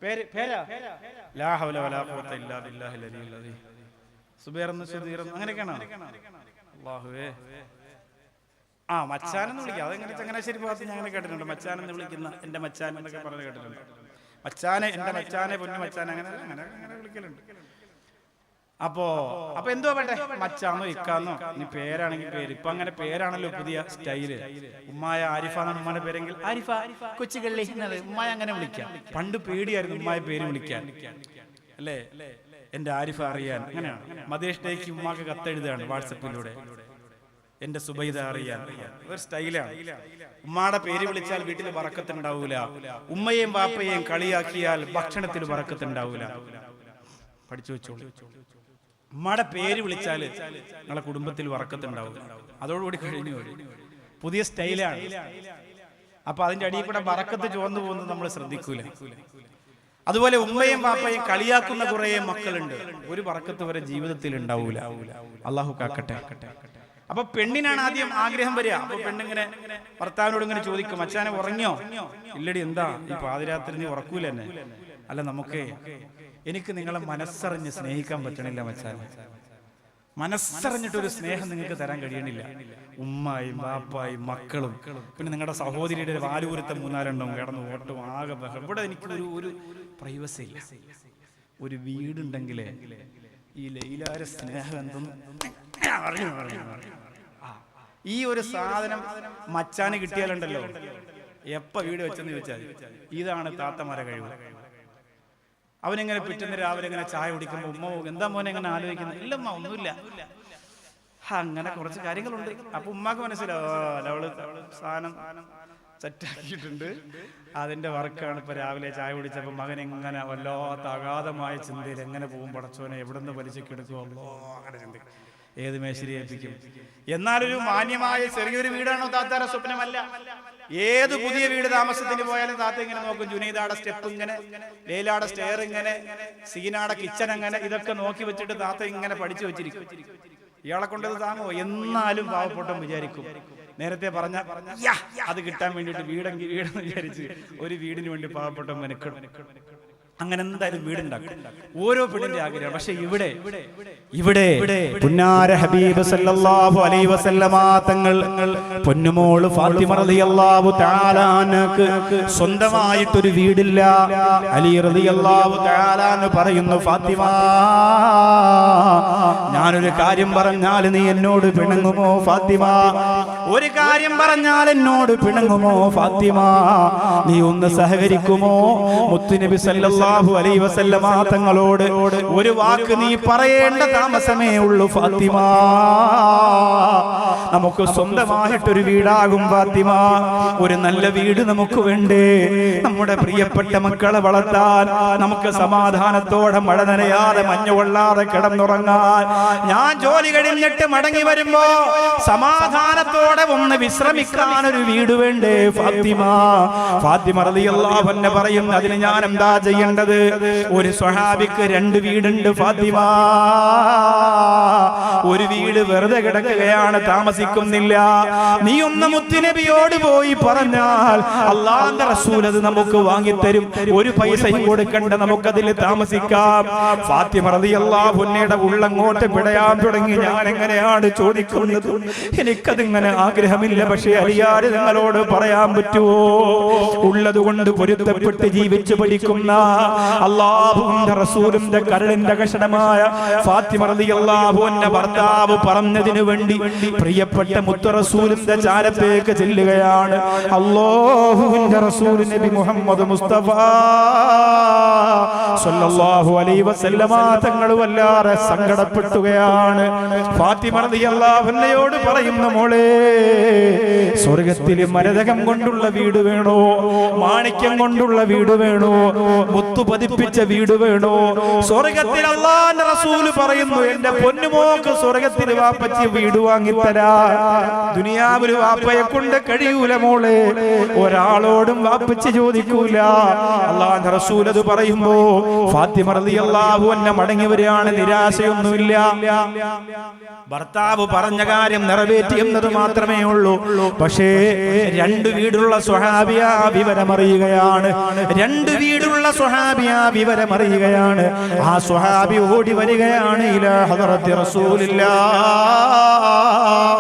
പേര് പേരാ? ലാ ഹൗല വലാ ഖുവത ഇല്ലാ ബില്ലാഹി അദീം. സുബൈറന്ന് സുദീറന്ന് അങ്ങനെയൊക്കെയാണോ? അല്ലാഹുവേ ആ മച്ചാനെന്ന് വിളിക്കാം. അതെങ്ങനെ ചങ്ങനാശ്ശേരി ഭാഗത്ത് ഞാൻ അങ്ങനെ കേട്ടിട്ടുണ്ട്. മച്ചാനെന്ന് വിളിക്കുന്ന എന്റെ മച്ചാൻ എന്നൊക്കെ പറഞ്ഞ് കേട്ടിട്ടുണ്ട്. മച്ചാനെ എന്റെ മച്ചാനെ പൊന്നു മച്ചാൻ അങ്ങനെ അങ്ങനെ അങ്ങനെ വിളിക്കലുണ്ട്. അപ്പോ അപ്പൊ എന്തോ വേണ്ടേ മച്ചാന്നോ ഇക്കാന്നോ ഇനി പേരാണെങ്കിൽ പേര്. ഇപ്പൊ അങ്ങനെ പേരാണല്ലോ പുതിയ സ്റ്റൈൽ. ഉമ്മായ ആരിഫ എന്നാണ് ഉമ്മാന്റെ പേരെങ്കിൽ ആരിഫ കൊച്ചുകള്ളി ഉമ്മായ അങ്ങനെ വിളിക്കാം. പണ്ട് പേടിയായിരുന്നു ഉമ്മായ പേര് വിളിക്കാൻ. അല്ലേ? എന്റെ ആരിഫ അറിയാൻ. അങ്ങനെയാണ് മതേഷ്ടേക്ക് ഉമ്മാക്ക് കത്തെഴുതുകയാണ് വാട്സപ്പിലൂടെ. എന്റെ സുബൈദ അറിയാൻ. ഒരു സ്റ്റൈലാണ്. ഉമ്മാടെ പേര് വിളിച്ചാൽ വീട്ടിൽ വറക്കത്തുണ്ടാവൂല. ഉമ്മയെയും ബാപ്പയെയും കളിയാക്കിയാൽ ഭക്ഷണത്തിൽ വറക്കത്തുണ്ടാവൂല. പഠിച്ചു വെച്ചോളൂ. ഉമ്മയുടെ പേര് വിളിച്ചാൽ നിങ്ങളെ കുടുംബത്തിൽ വറക്കത്തുണ്ടാവും. അതോടുകൂടി കഴിഞ്ഞു പുതിയ സ്റ്റൈലാണ്. അപ്പൊ അതിന്റെ അടിയിൽ കൂടെ വറക്കത്ത് ചുവന്നു പോകുന്നത് നമ്മൾ ശ്രദ്ധിക്കൂല. അതുപോലെ ഉമ്മയും പാപ്പയും കളിയാക്കുന്ന കുറെ മക്കളുണ്ട്. ഒരു വറക്കത്ത് വരെ ജീവിതത്തിൽ ഉണ്ടാവൂല. അള്ളാഹു കാക്കട്ടെ. അപ്പൊ പെണ്ണിനാണ് ആദ്യം ആഗ്രഹം വരിക. അപ്പൊ പെണ്ണിങ്ങനെ ഭർത്താവിനോട് ഇങ്ങനെ ചോദിക്കും അച്ഛനെ ഉറങ്ങിയോ? ഇല്ലടി എന്താ? ഈ പാതിരാത്രി നീ ഉറക്കൂല എന്നെ. അല്ല നമുക്ക് എനിക്ക് നിങ്ങളെ മനസ്സറിഞ്ഞ് സ്നേഹിക്കാൻ പറ്റണില്ല മച്ചാൻ മനസ്സറിഞ്ഞിട്ടൊരു സ്നേഹം നിങ്ങൾക്ക് തരാൻ കഴിയണില്ല. ഉമ്മായും ബാപ്പായും മക്കളും. പിന്നെ നിങ്ങളുടെ സഹോദരിയുടെ വാലൂരത്തെ മൂന്നാലെണ്ണം കിടന്ന് ഓട്ടും ആകെ ബഹളം. ഇവിടെ എനിക്ക് ഒരു ഒരു പ്രൈവസി ഇല്ല. ഒരു വീടുണ്ടെങ്കിൽ ഈ ലൈലാര സ്നേഹം എന്തെന്ന് പറഞ്ഞു പറഞ്ഞു ഈ ഒരു സാധനം മച്ചാന് കിട്ടിയാലുണ്ടല്ലോ. എപ്പ വീട് വെച്ചെന്ന് ചോദിച്ചാൽ ഇതാണ് താത്തമാരെ കഴിവ്. അവനിങ്ങനെ പിറ്റുന്ന രാവിലെ ഇങ്ങനെ ചായ കുടിക്കുമ്പോ ഉമ്മ എന്താ മോനെ ഇങ്ങനെ ആലോചിക്കുന്നത്? ഇല്ലമ്മ ഒന്നുമില്ല. അങ്ങനെ കുറച്ച് കാര്യങ്ങളുണ്ട്. അപ്പൊ ഉമ്മാക്ക് മനസ്സിലാവും അവൾ സാധനം സെറ്റാക്കിയിട്ടുണ്ട്. അതിന്റെ വർക്കാണ് ഇപ്പൊ രാവിലെ ചായ കുടിച്ചപ്പോൾ മകൻ എങ്ങനെ വല്ലാത്ത അഗാധമായ ചിന്തയിൽ എങ്ങനെ പോകും പടച്ചോനെ? എവിടെ നിന്ന് വലിച്ചെടുക്കുമല്ലോ അങ്ങനെ ചിന്തിക്കും. ഏത് മേശരി ഏൽപ്പിക്കും? എന്നാലൊരു മാന്യമായ ചെറിയൊരു വീടാണോ താത്താര സ്വപ്നമല്ല. ഏത് പുതിയ വീട് താമസത്തിന് പോയാലും താത്ത ഇങ്ങനെ നോക്കും. ജുനീദാടെ സ്റ്റെപ്പ് ഇങ്ങനെ ലേലാടെ സ്റ്റെയർ ഇങ്ങനെ സീനാടെ കിച്ചൺ അങ്ങനെ ഇതൊക്കെ നോക്കി വെച്ചിട്ട് താത്ത ഇങ്ങനെ പഠിച്ചു വെച്ചിരിക്കും. ഇയാളെ കൊണ്ടത് താങ്ങോ എന്നാലും പാവപ്പെട്ടം വിചാരിക്കും. നേരത്തെ പറഞ്ഞ അത് കിട്ടാൻ വേണ്ടിയിട്ട് വീടെങ്കിൽ വീടെന്ന് വിചാരിച്ച് ഒരു വീടിന് വേണ്ടി പാവപ്പെട്ടം മെനക്കെടും. അങ്ങനെ എന്തായാലും വീടുണ്ടാക്കും ഓരോ പെണ്ണിന്റെ ആഗ്രഹം. പക്ഷെ ഇവിടെ ഇവിടെ പുന്നാര ഹബീബ് സല്ലല്ലാഹു അലൈഹി വസല്ലമ തങ്ങൾ പൊന്നുമോൾ ഫാത്തിമ റളിയല്ലാഹു തആലാനക്ക് സ്വന്തമായിട്ടൊരു വീടില്ല. അലി റളിയല്ലാഹു തആലാന പറയുന്നു ഫാത്തിമ ഞാനൊരു കാര്യം പറഞ്ഞാൽ നീ എന്നോട് പിണങ്ങുമോ ഫാത്തിമ? ഒരു കാര്യം പറഞ്ഞാൽ എന്നോട് പിണങ്ങുമോ ഫാത്തിമ? നീ ഒന്ന് സഹകരിക്കുമോ? മുത്തുനബി സല്ലല്ലാഹു അലൈഹി വസല്ലമ തങ്ങളോട് ഒരു വാക്ക് നീ പറയേണ്ട താമസമേ ഉള്ളൂ ഫാത്തിമ. നമുക്ക് സ്വന്തമായിട്ടൊരു വീടാകും ഫാത്തിമ. ഒരു നല്ല വീട് നമുക്ക് വേണ്ടേ? നമ്മുടെ പ്രിയപ്പെട്ട മക്കളെ വളർത്താൻ നമുക്ക് സമാധാനത്തോടെ മഴ നനയാതെ മഞ്ഞ കൊള്ളാതെ കിടന്നുറങ്ങാൻ. ഞാൻ ജോലി കഴിഞ്ഞിട്ട് മടങ്ങി വരുമ്പോ സമാധാനത്തോടെ ഒന്ന് വിശ്രമിക്കാൻ ഒരു വീട് വേണ്ടേ ഫാത്തിമ? ഫാത്തിമ? റളിയല്ലാഹു അൻഹ പറയും അതിന് ഞാൻ എന്താ ചെയ്യേണ്ടത്? ഒരു സ്വഹാബിക്ക് രണ്ട് വീടുണ്ട് ഫാത്തിമ. ഒരു വീട് വെറുതെ കിടക്കുകയാണ് താമസിക്കുന്നില്ല നീ ഒന്ന് മുത്തുനബിയോട് പോയി പറഞ്ഞാൽ അള്ളാന്റെ റസൂൽ അത് നമുക്ക് വാങ്ങിത്തരും. ഒരു പൈസയും കൊടുക്കണ്ട നമുക്കതിൽ താമസിക്കാം. ഫാത്തിമ പൊന്നയുടെ ഉള്ളങ്ങോട്ട് പിടയാൻ തുടങ്ങി. ഞാൻ എങ്ങനെയാണ് ചോദിക്കുന്നത്? എനിക്കതിങ്ങനെ ആഗ്രഹമില്ല. പക്ഷേ അലിയാര് നിങ്ങളോട് പറയാൻ പറ്റുമോ? ഉള്ളത് കൊണ്ട് പൊരുത്തപ്പെട്ട് ജീവിച്ചു പഠിക്കുന്ന അള്ളാഹുവിന്റെ റസൂലിന്റെ കരളിന്റെ കഷണമായ ഫാത്തിമ റളിയല്ലാഹു അൻഹ ഭർത്താവ് പറഞ്ഞതിനു വേണ്ടി പ്രിയപ്പെട്ട മുത്ത റസൂലിന്റെ ചാരത്തേക്ക് ചെല്ലുകയാണ്. അള്ളാഹുവിന്റെ റസൂൽ നബി മുഹമ്മദ് മുസ്തഫ. സല്ലല്ലാഹു അലൈഹി വസല്ലമ തങ്ങൾ വല്ലാതെ സങ്കടപ്പെട്ടുകയാണ്. ഫാത്തിമ റളിയല്ലാഹു അൻഹയോട് പറയുന്നു മോളെ സ്വർഗത്തിൽ മരതകം കൊണ്ടുള്ള വീട് വേണോ? മാണിക്യം കൊണ്ടുള്ള വീട് വേണോ? മുത്തു പതിപ്പിച്ച വീട് വേണോ? സ്വർഗത്തിൽ അള്ളാന്റെ റസൂൽ പറയുന്നു എന്റെ പൊന്നുമോക്ക് സ്വർഗത്തിൽ വാപ്പച്ചി വീട് വാങ്ങി വാങ്ങിത്തരാ ദുനിയാവിൽ വാപ്പയെ കൊണ്ട് കഴിയൂല മോളെ. ഒരാളോടും വാപ്പിച്ച് ചോദിക്കൂല. അള്ളാഹ് റസൂൽ അത് പറയുമ്പോ ഫാത്തിമ റളിയല്ലാഹു അൻഹ മടങ്ങി വരികയാണ്. നിരാശയൊന്നുമില്ല. ഭർത്താവ് പറഞ്ഞ കാര്യം നിറവേറ്റി എന്നത് മാത്രമേ ഉള്ളൂ. പക്ഷേ രണ്ട് വീടുള്ള സ്വഹാബിയ വിവരമറിയുകയാണ്. രണ്ട് വീടുള്ള സ്വഹാബിയ വിവരമറിയുകയാണ്. ആ സ്വഹാബി ഓടി വരികയാണ് ഇലാ ഹദറത്തി റസൂലില്ലാ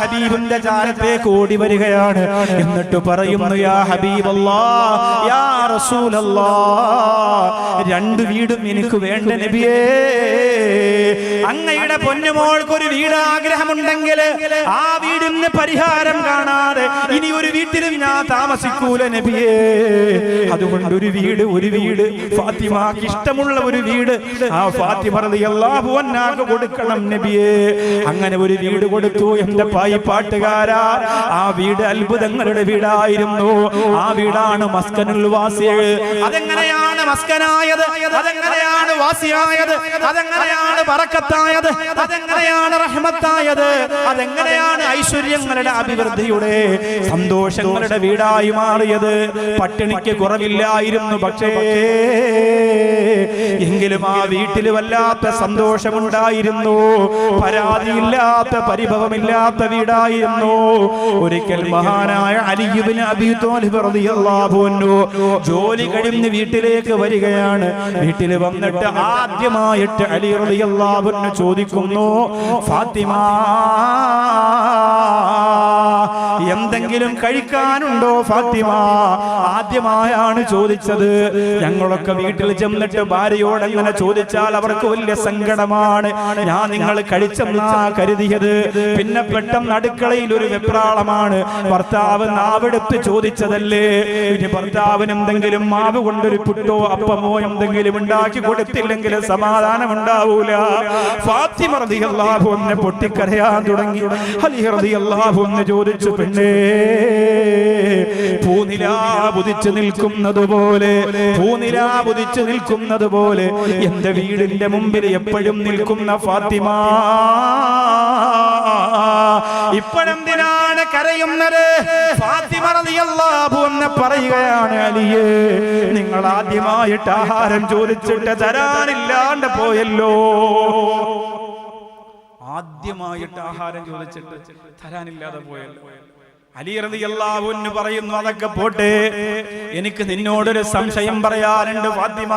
ഹബീബിന്റെ ജാലത്തേക്ക് ഓടി വരികയാണ്. എന്നിട്ട് പറയുന്നു യാ ഹബീബല്ലാ യാ രണ്ട് വീടും എനിക്ക് വേണ്ട നബിയേ. അങ്ങയുടെ പൊന്നുമോൾക്ക് ഒരു വീട് ആഗ്രഹമുണ്ടെങ്കിൽ ആ വീടിന് പരിഹാരം കാണാതെ ഇനി ഒരു വീട്ടിലും ഞാൻ താമസിക്കൂല നബിയേ. അതുകൊണ്ട് ഒരു വീട് ഒരു വീട് ഫാത്തിമാക്ക് ഇഷ്ടമുള്ള ഒരു വീട് ആ ഫാത്തിമ റളിയല്ലാഹു അൻഹാക്ക് കൊടുക്കണം നബിയേ. അങ്ങനെ ഒരു വീട് കൊടുത്തു എന്റെ പായി പാട്ടുകാരാ. ആ വീട് അത്ഭുതങ്ങളുടെ വീടായിരുന്നു. ആ വീടാണ് മസ്കനുൽ വാസികൾ അതെങ്ങനെയാണ് മസ്കനായത്? അതെങ്ങനെയാണ് വാസിയായത്? അതെങ്ങനെയാണ് പറക്കത്തായത്? അതെങ്ങനെയാണ് റഹ്മത്തായത്? അതെങ്ങനെയാണ് ഐശ്വര്യങ്ങളുടെ അഭിവൃദ്ധിയുടെ സന്തോഷങ്ങളുടെ വീടായി മാറിയത്? പട്ടിണിക്ക് കുറവില്ലായിരുന്നു പക്ഷേ എങ്കിലും ആ വീട്ടിൽ വല്ലാത്ത സന്തോഷമുണ്ടായിരുന്നു. പരാതിയില്ലാത്ത പരിഭവമില്ലാത്ത വീടായിരുന്നു ഒരിക്കൽ മഹാനായ അലിയുബിന് അബി അൻഹു ജോലി കഴിഞ്ഞ് വീട്ടിലേക്ക് വരികയാണ്. വീട്ടിൽ വന്നിട്ട് ആദ്യമായിട്ട് അലി റളിയല്ലാഹു ചോദിക്കുന്നു ഫാത്തിമ എന്തെങ്കിലും കഴിക്കാനുണ്ടോ ഫാത്തിമ? ആദ്യമായാണ് ചോദിച്ചത്. ഞങ്ങളൊക്കെ വീട്ടിൽ ചെന്നിട്ട് ഭാര്യയോട് അങ്ങനെ ചോദിച്ചാൽ അവർക്ക് വലിയ സങ്കടമാണ്. ഞാൻ നിങ്ങൾ കഴിച്ചെന്നാ കരുതിയത്. പിന്നെ പെട്ടെന്ന് അടുക്കളയിൽ ഒരു വെപ്രാളമാണ്. ഭർത്താവ് നാവെടുത്ത് ചോദിച്ചതല്ലേ? ഇനി ഭർത്താവിന് എന്തെങ്കിലും മാവ് കൊണ്ടൊരു പുട്ടോ അപ്പമോ എന്തെങ്കിലും ഉണ്ടാക്കി കൊടുത്തില്ലെങ്കിൽ സമാധാനം ഉണ്ടാവൂല. ഫാത്തിമ റളിയല്ലാഹു അൻഹ പൊട്ടിക്കരയാൻ തുടങ്ങി. അലി റളിയല്ലാഹു അൻഹ ചോദിച്ചു പെണ്ണേ പൂനിലാബുദിച്ചു നിൽക്കുന്നത് പോലെ പൂനിലാബുദിച്ചു നിൽക്കുന്നത് പോലെ എന്റെ വീടിന്റെ മുമ്പിൽ എപ്പോഴും നിൽക്കുന്ന ഫാത്തിമ. ഇപ്പോഴെന്തിനാണ് കരയുന്നത്? ഫാത്തിമ റളിയല്ലാഹു എന്ന് പറയുകയാണ് അലിയേ നിങ്ങൾ ആദ്യമായിട്ട് ആഹാരം ചോദിച്ചിട്ട് തരാനില്ലാണ്ട് പോയല്ലോ. ആദ്യമായിട്ട് ആഹാരം ചോദിച്ചിട്ട് തരാനില്ലാതെ പോയല്ലോ. അലി റളിയല്ലാഹു പറയുന്നു അതൊക്കെ പോട്ടെ. എനിക്ക് നിന്നോടൊരു സംശയം പറയാനുണ്ട് ഫാത്തിമ.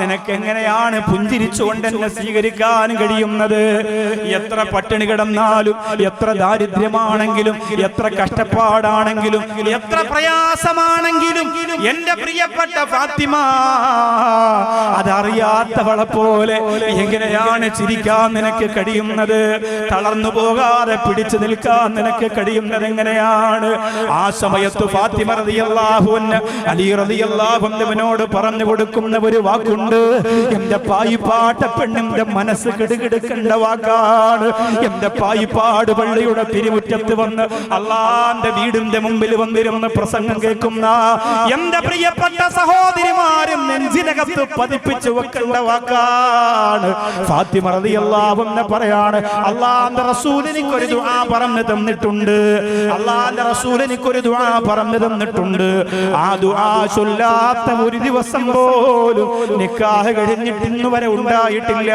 നിനക്ക് എങ്ങനെയാണ് പുഞ്ചിരിച്ചുകൊണ്ട് എന്നെ സ്വീകരിക്കാൻ കഴിയുന്നത്? എത്ര പട്ടിണി കിടന്നാലും എത്ര ദാരിദ്ര്യമാണെങ്കിലും എത്ര കഷ്ടപ്പാടാണെങ്കിലും എത്ര പ്രയാസമാണെങ്കിലും എന്റെ പ്രിയപ്പെട്ട ഫാത്തിമ അതറിയാത്തവളെ പോലെ എങ്ങനെയാണ് ചിരിക്കാൻ നിനക്ക് കഴിയുന്നത്? തളർന്നു പോകാതെ പിടിച്ചു നിൽക്കാൻ നിനക്ക് കഴിയുന്നത് എങ്ങനെയാണ്? ആ സമയത്ത് ഫാത്തിമ റളിയല്ലാഹു അൻഹ അലി റളിയല്ലാഹു അൻഹുവിനോട് പറഞ്ഞു കൊടുക്കുന്ന ഒരു വാക്കുണ്ട്. എന്റെ പായിപ്പാട്ട പെണ്ണിന്റെ മനസ്സ് കിടുകിടുക്കേണ്ട വാക്കാണ്. എന്റെ പായിപ്പാട് പള്ളിയുടെ തിരുമുറ്റത്ത് വന്ന് അള്ളാന്റെ വീടിന്റെ മുമ്പിൽ വന്നിരുന്ന് പ്രസംഗം കേൾക്കുന്ന എന്റെ പ്രിയപ്പെട്ട സഹോദരിമാരും നെഞ്ചിനകത്ത് പതിപ്പിച്ചു വെക്കേണ്ട വാക്കാണ്. ഫാത്തിമ റളിയല്ലാഹു അൻഹ പറയാണ് അള്ളാന്റെ റസൂൽ എനിക്കൊരു ദുആ പറഞ്ഞു തന്നിട്ടുണ്ട്. അള്ളാന്റെ റസൂൽ എനിക്കൊരു ദുആ പറഞ്ഞു തന്നിട്ടുണ്ട്. ആ ദുആ ചൊല്ലാത്ത ഒരു ദിവസം പോലും നിക്കാഹ് കഴിഞ്ഞിട്ട് ഇന്ന് വരെ ഉണ്ടായിട്ടില്ല.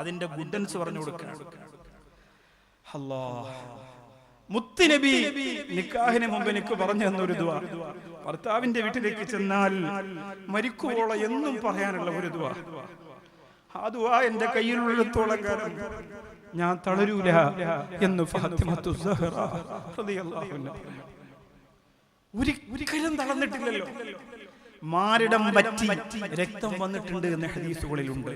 അതിന്റെ ഗുഡൻസ് പറഞ്ഞു കൊടുക്കണം. അല്ലാ മുത്തുനബി നിക്കാഹിന് മുമ്പ് എനിക്ക് പറഞ്ഞു തന്നൊരു ദുആ. ഭർത്താവിന്റെ വീട്ടിലേക്ക് ചെന്നാൽ മരിക്കുവോള എന്നും പറയാനുള്ള ഒരു ദുആ. ആ ദുആ എന്റെ കയ്യിലുള്ളിടത്തോളം കാലം ഞാൻ തളരൂല എന്ന് ഒരിക്കലും തളർന്നിട്ടില്ലല്ലോ. മാരിടം പറ്റി രക്തം വന്നിട്ടുണ്ട് എന്ന ഹദീസുകളിലുണ്ട്.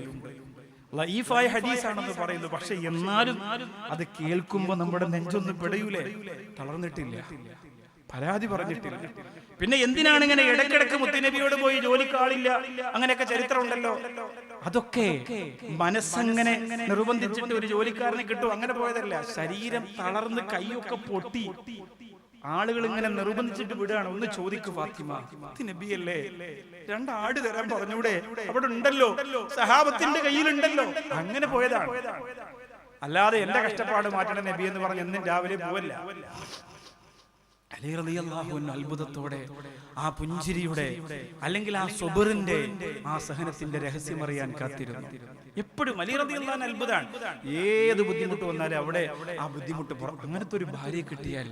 ലൈഫായ ഹദീസാണെന്ന് പറയുന്നു. പക്ഷെ എന്നാലും അത് കേൾക്കുമ്പോ നമ്മുടെ നെഞ്ചൊന്നും പിടയൂലേ? തളർന്നിട്ടില്ല. പരാതി പറഞ്ഞിട്ടില്ല. പിന്നെ എന്തിനാണ് ഇങ്ങനെ ഇടയ്ക്കിടക്ക് മുത്തുനബിയോട് പോയി ജോലിക്കാളില്ല അങ്ങനെയൊക്കെ ചരിത്രം ഉണ്ടല്ലോ അതൊക്കെ മനസ്സങ്ങനെ നിർബന്ധിച്ചിട്ട് ഒരു ജോലിക്കാരനെ കിട്ടും. അങ്ങനെ പോയതല്ല. ശരീരം തളർന്ന് കൈയൊക്കെ പൊട്ടി. ആളുകൾ ഇങ്ങനെ നിർബന്ധിച്ചിട്ട് വിടുകയാണ്. ഒന്ന് ചോദിക്കു ഫാത്തിമ. നബിയല്ലേ രണ്ട് ആട് തരാൻ പറഞ്ഞൂടെ. അവിടെ ഉണ്ടല്ലോ. സഹാബത്തിന്റെ കയ്യിലുണ്ടല്ലോ. അങ്ങനെ പോയതാണ്. അല്ലാതെ എന്റെ കഷ്ടപ്പാട് മാറ്റണ നബി എന്ന് പറഞ്ഞ് എന്നും രാവിലെ പോവല്ല. അലി റളിയല്ലാഹു അത്ഭുതത്തോടെ ആ പുഞ്ചിരിയുടെ അല്ലെങ്കിൽ ആ സ്വബറിന്റെ ആ സഹനത്തിന്റെ രഹസ്യം അറിയാൻ കാത്തിരുന്നു. എപ്പോഴും അലി റളിയല്ലാഹു അൻഹു അത്ഭുതമാണ് ഏത് ബുദ്ധിമുട്ട് വന്നാലും അവിടെ ആ ബുദ്ധിമുട്ട് അങ്ങനത്തെ ഒരു ഭാര്യയെ കിട്ടിയാൽ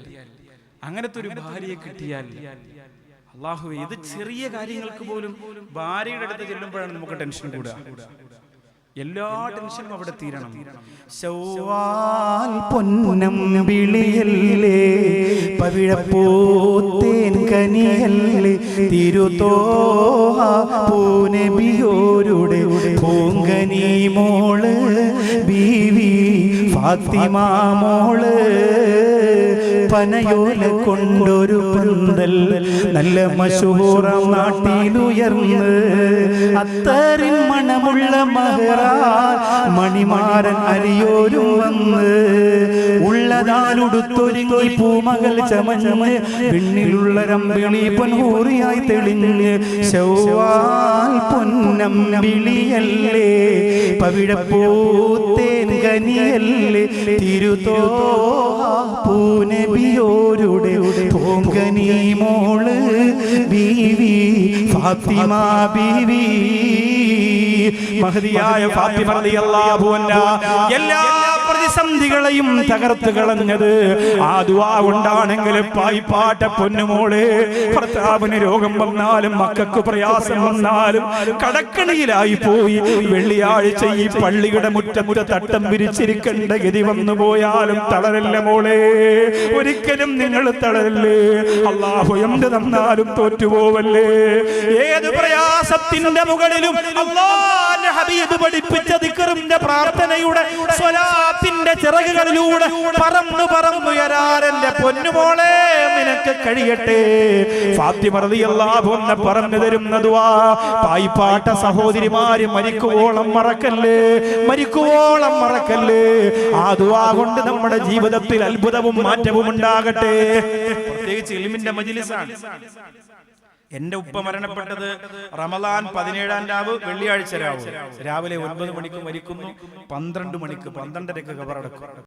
അങ്ങനത്തെ ഒരു ഭാര്യയെ കിട്ടിയാൽ അള്ളാഹു ഇത് ചെറിയ കാര്യങ്ങൾക്ക് പോലും ഭാര്യയുടെ അടുത്ത് ചെല്ലുമ്പോഴാണ് നമുക്ക് ടെൻഷൻ കൂടുക. എല്ലാ ടെൻഷനും അവിടെ തീരണം. പൊന്നം വിളിയല്ലേ? പവിഴപ്പൂത്തേൻ കനിയല്ലേ? തിരുതോഹ പൂനബിയോരുടെ പൂങ്കനി മോൾ ബീവി ഫാത്തിമ മോൾ. പനയോല കൊണ്ടൊരു പന്തൽ നല്ല മശൂറം നാട്ടിലുയർന്ന് അത്തറിൻ മണമുള്ള മഹറാൻ മണിമാരൻ അരിയോരും വന്ന് ഉള്ളതാലുടുത്തൊരുങ്ങി പൂമകൾ ചമഞ്ഞ് പിന്നിലുള്ള രമ്പിളി പൊൻഹൂറിയായി തെളിഞ്ഞ് ശൗവാൽ പൊന്നം വിളിയല്ലേ പവിഴപ്പൂത്തേൻ കനിയല്ലേ തിരുതോ പൂനബിയോരുടെ പൂങ്കനി മോൾ ബീവി ഫാത്തിമ ബീവി. മഹതിയായ ഫാത്തിമ റളിയല്ലാഹു അൻഹ. എല്ലാ പ്രതിസന്ധികളെയും തകർത്ത് കളഞ്ഞത്. ആ ദുആ കൊണ്ടാണെങ്കിൽ പായിപ്പാട്ട പൊന്നുമോളെ. ഭർത്താവിന് രോഗം വന്നാലും മക്കൾക്ക് പ്രയാസം വന്നാലും കടക്കണിയിലായി പോയി. വെള്ളിയാഴ്ച ഈ പള്ളിയുടെ മുറ്റമുറ്റ തട്ടം വിരിച്ചിരിക്കേണ്ട ഗതി വന്നു പോയാലും തളരല്ല മോളെ. ഒരിക്കലും നിങ്ങൾ തളരല്ലേ. അള്ളാഹു എന്ത് തന്നാലും തോറ്റുപോവല്ലേ. ഏത് പ്രയാസത്തിന്റെ മുകളിലും അല്ലാഹു ഹബീബ് പഠിപ്പിച്ച ദിക്കറിന്റെ പ്രാർത്ഥനയുടെ സ്വലാത്തിന്റെ കാറ്റിന്റെ ചിറകുകളിലൂടെ പറന്നു പറന്നുയരാരന്റെ പൊന്നുമോളെ നിനക്ക് കഴിയട്ടെ. ഫാത്തിമ റളിയല്ലാഹു അൻഹ പറഞ്ഞു തരുന്നതുവാ പായിപ്പാട്ട സഹോദരിമാര് മരിക്കുവോളം മറക്കല്ലേ മരിക്കുവോളം മറക്കല്ലേ. ആ കൊണ്ട് നമ്മുടെ ജീവിതത്തിൽ അത്ഭുതവും മാറ്റവും ഉണ്ടാകട്ടെ. പ്രത്യേകിച്ച് ഇൽമിന്റെ മജ്ലിസാണ്. എന്റെ ഉപ്പ മരണപ്പെട്ടത് റമലാൻ പതിനേഴാം രാവ് വെള്ളിയാഴ്ച രാവ്. രാവിലെ ഒൻപത് മണിക്ക് മരിക്കുന്നു പന്ത്രണ്ട് മണിക്ക് പന്ത്രണ്ടരക്ക് കബറടക്കും